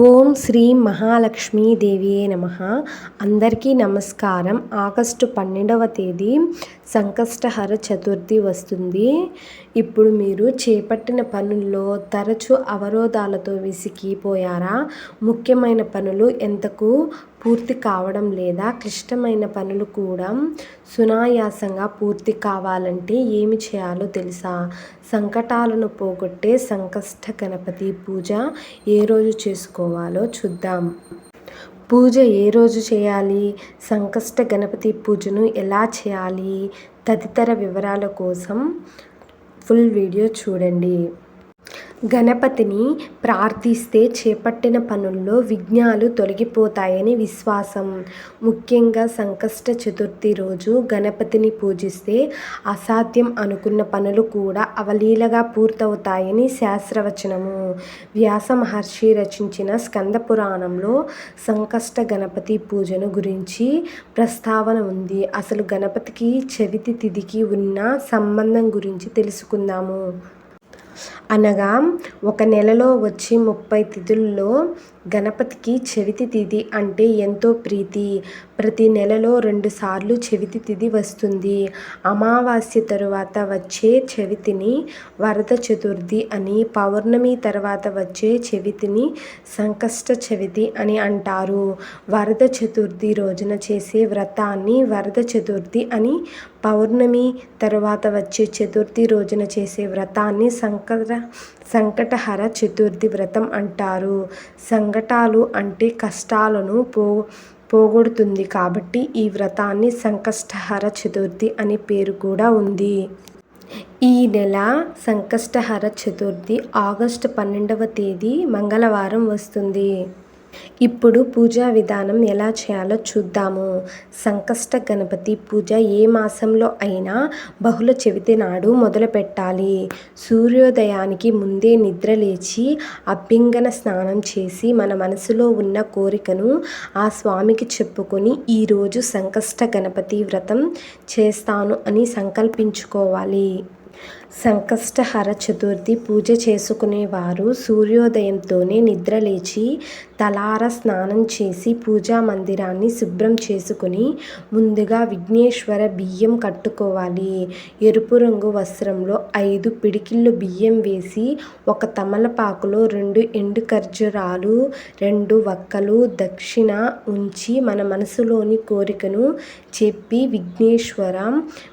ఓం శ్రీ మహాలక్ష్మీదేవియే నమ. అందరికీ నమస్కారం. ఆగస్టు పన్నెండవ తేదీ సంకష్టహర చతుర్థి వస్తుంది. ఇప్పుడు మీరు చేపట్టిన పనుల్లో తరచు అవరోధాలతో విసిగిపోయారా? ముఖ్యమైన పనులు ఎంతకు పూర్తి కావడం లేదా? క్లిష్టమైన పనులు కూడా సునాయాసంగా పూర్తి కావాలంటే ఏమి చేయాలో తెలుసా? సంకటాలను పోగొట్టే సంకష్ట గణపతి పూజ ఏ రోజు చేసుకోవాలో చూద్దాం. పూజ ఏ రోజు చేయాలి? సంకష్ట గణపతి పూజను ఎలా చేయాలి? తదితర వివరాల కోసం ఫుల్ వీడియో చూడండి. గణపతిని ప్రార్థిస్తే చేపట్టిన పనుల్లో విఘ్నాలు తొలగిపోతాయని విశ్వాసం. ముఖ్యంగా సంకష్ట చతుర్థి రోజు గణపతిని పూజిస్తే అసాధ్యం అనుకున్న పనులు కూడా అవలీలగా పూర్తవుతాయని శాస్త్రవచనము. వ్యాస మహర్షి రచించిన స్కంద పురాణంలో సంకష్ట గణపతి పూజను గురించి ప్రస్తావన ఉంది. అసలు గణపతికి చవితి తిథికి ఉన్న సంబంధం గురించి తెలుసుకుందాము. అనగా ఒక నెలలో వచ్చి ముప్పై తిథుల్లో గణపతికి చవితి తిథి అంటే ఎంతో ప్రీతి. ప్రతి నెలలో రెండుసార్లు చవితి తిథి వస్తుంది. అమావాస్య తరువాత వచ్చే చవితిని వరద చతుర్థి అని పౌర్ణమి తర్వాత వచ్చే చవితిని సంకష్ట చవితి అని అంటారు. వరద చతుర్థి రోజున చేసే వ్రతాన్ని వరద చతుర్థి అని పౌర్ణమి తరువాత వచ్చే చతుర్థి రోజున చేసే వ్రతాన్ని సంకట సంకటహర చతుర్థి వ్రతం అంటారు. సంకటాలు అంటే కష్టాలను పో పోగొడుతుంది కాబట్టి ఈ వ్రతాన్ని సంకష్టహర చతుర్థి అనే పేరు కూడా ఉంది. ఈ నెల సంకష్టహర చతుర్థి ఆగస్టు పన్నెండవ తేదీ మంగళవారం వస్తుంది. ఇప్పుడు పూజా విధానం ఎలా చేయాలో చూద్దాము. సంకష్ట గణపతి పూజ ఏ మాసంలో అయినా బహుళ చవితి నాడు మొదలుపెట్టాలి సూర్యోదయానికి ముందే నిద్ర లేచి అభ్యంగన స్నానం చేసి మన మనసులో ఉన్న కోరికను ఆ స్వామికి చెప్పుకొని ఈరోజు సంకష్ట గణపతి వ్రతం చేస్తాను అని సంకల్పించుకోవాలి. సంకష్టహర చతుర్థి పూజ చేసుకునేవారు సూర్యోదయంతోనే నిద్రలేచి తలార స్నానం చేసి పూజా మందిరాన్ని శుభ్రం చేసుకుని ముందుగా విఘ్నేశ్వర బియ్యం కట్టుకోవాలి. ఎరుపు రంగు వస్త్రంలో ఐదు పిడికిళ్ళు బియ్యం వేసి ఒక తమలపాకులో రెండు ఎండు ఖర్జూరాలు రెండు వక్కలు దక్షిణ ఉంచి మన మనసులోని కోరికను చెప్పి విఘ్నేశ్వర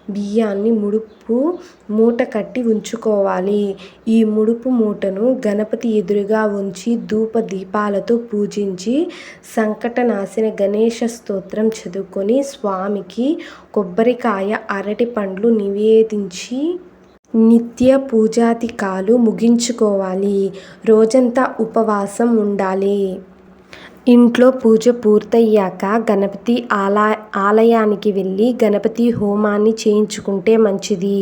బియ్యాన్ని ముడుపు మూట కట్టి ఉంచుకోవాలి. ఈ ముడుపు మూటను గణపతి ఎదురుగా ఉంచి ధూప దీపాలతో పూజించి సంకటనాశన గణేష స్తోత్రం చదువుకొని స్వామికి కొబ్బరికాయ అరటి పండ్లు నివేదించి నిత్య పూజాతికాలు ముగించుకోవాలి. రోజంతా ఉపవాసం ఉండాలి. ఇంట్లో పూజ పూర్తయ్యాక గణపతి ఆలా ఆలయానికి వెళ్ళి గణపతి హోమాన్ని చేయించుకుంటే మంచిది.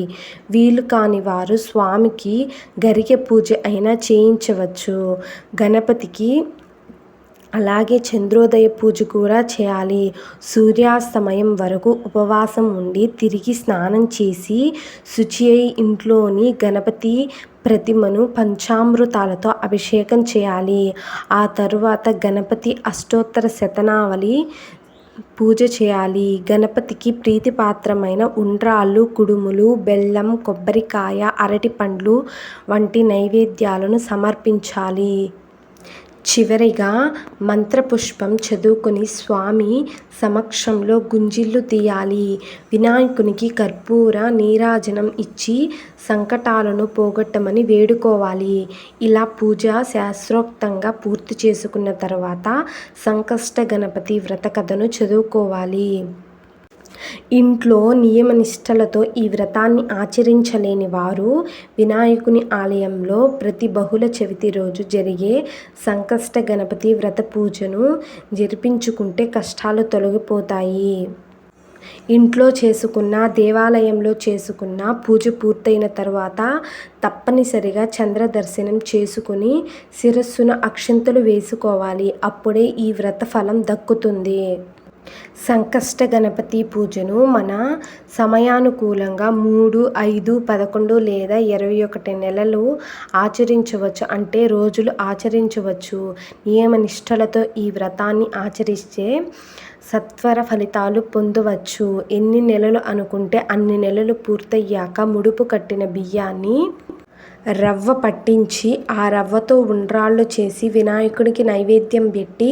వీలు కాని వారు స్వామికి గరిక పూజ అయినా చేయించవచ్చు. గణపతికి అలాగే చంద్రోదయ పూజ కూడా చేయాలి. సూర్యాస్తమయం వరకు ఉపవాసం ఉండి తిరిగి స్నానం చేసి శుచి అయి ఇంట్లోని గణపతి ప్రతిమను పంచామృతాలతో అభిషేకం చేయాలి. ఆ తరువాత గణపతి అష్టోత్తర శతనావళి పూజ చేయాలి. గణపతికి ప్రీతిపాత్రమైన ఉండ్రాళ్ళు కుడుములు బెల్లం కొబ్బరికాయ అరటి పండ్లు వంటి నైవేద్యాలను సమర్పించాలి. చివరిగా మంత్రపుష్పం చదువుకొని స్వామి సమక్షంలో గుంజిళ్ళు తీయాలి. వినాయకునికి కర్పూర నీరాజనం ఇచ్చి సంకటాలను పోగొట్టమని వేడుకోవాలి. ఇలా పూజ శాస్త్రోక్తంగా పూర్తి చేసుకున్న తర్వాత సంకష్ట గణపతి వ్రత కథను చదువుకోవాలి. ఇంట్లో నియమనిష్టలతో ఈ వ్రతాన్ని ఆచరించలేని వారు వినాయకుని ఆలయంలో ప్రతి బహుళ చవితి రోజు జరిగే సంకష్ట గణపతి వ్రత పూజను జరిపించుకుంటే కష్టాలు తొలగిపోతాయి. ఇంట్లో చేసుకున్న దేవాలయంలో చేసుకున్న పూజ పూర్తయిన తర్వాత తప్పనిసరిగా చంద్ర దర్శనం చేసుకుని శిరస్సున అక్షంతలు వేసుకోవాలి. అప్పుడే ఈ వ్రత ఫలం దక్కుతుంది. సంకష్ట గణపతి పూజను మన సమయానుకూలంగా మూడు ఐదు పదకొండు లేదా ఇరవై ఒకటి నెలలు ఆచరించవచ్చు. అంటే రోజులు ఆచరించవచ్చు. నియమనిష్టలతో ఈ వ్రతాన్ని ఆచరిస్తే సత్వర ఫలితాలు పొందవచ్చు. ఎన్ని నెలలు అనుకుంటే అన్ని నెలలు పూర్తయ్యాక ముడుపు కట్టిన బియ్యాన్ని రవ్వ పట్టించి ఆ రవ్వతో ఉండ్రాళ్ళు చేసి వినాయకుడికి నైవేద్యం పెట్టి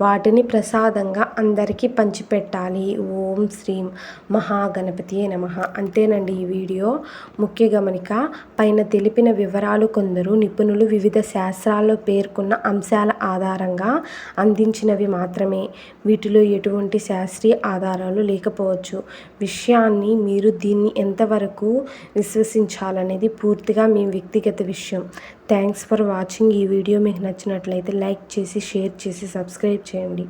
వాటిని ప్రసాదంగా అందరికీ పంచిపెట్టాలి. ఓం శ్రీం మహాగణపతియే నమ. అంతేనండి ఈ వీడియో. ముఖ్య గమనిక పైన తెలిపిన వివరాలు కొందరు నిపుణులు వివిధ శాస్త్రాల్లో పేర్కొన్న అంశాల ఆధారంగా అందించినవి మాత్రమే. వీటిలో ఎటువంటి శాస్త్రీయ ఆధారాలు లేకపోవచ్చు. విషయాన్ని మీరు దీన్ని ఎంతవరకు విశ్వసించాలనేది పూర్తిగా మీ వ్యక్తిగత విషయం. థ్యాంక్స్ ఫర్ వాచింగ్ ఈ వీడియో. మీకు నచ్చినట్లయితే లైక్ చేసి షేర్ చేసి సబ్స్క్రైబ్ చేయండి.